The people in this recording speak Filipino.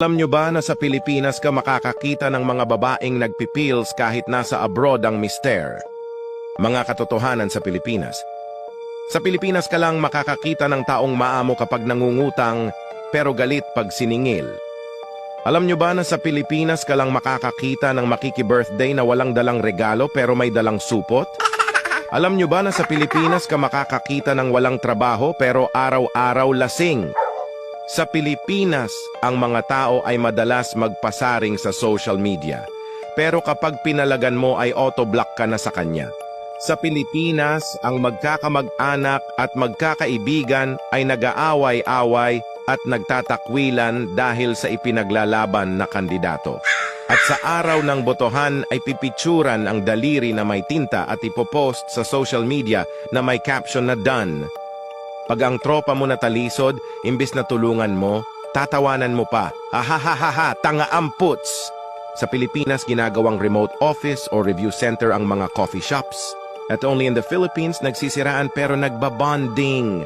Alam nyo ba na sa Pilipinas ka makakakita ng mga babaeng nagpipils kahit nasa abroad ang mister? Mga katotohanan sa Pilipinas. Sa Pilipinas ka lang makakakita ng taong maamo kapag nangungutang pero galit pag siningil. Alam nyo ba na sa Pilipinas ka lang makakakita ng makiki-birthday na walang dalang regalo pero may dalang supot? Alam nyo ba na sa Pilipinas ka makakakita ng walang trabaho pero araw-araw lasing? Sa Pilipinas, ang mga tao ay madalas magpasaring sa social media. Pero kapag pinalagan mo ay auto-block ka na sa kanya. Sa Pilipinas, ang magkakamag-anak at magkakaibigan ay nag-aaway-away at nagtatakwilan dahil sa ipinaglalaban na kandidato. At sa araw ng botohan ay pipicturan ang daliri na may tinta at ipopost sa social media na may caption na done. Pag ang tropa mo natalisod, imbis na tulungan mo, tatawanan mo pa. Ahahaha, tanga amputs! Sa Pilipinas, ginagawang remote office or review center ang mga coffee shops. At only in the Philippines, nagsisiraan pero nagbabonding.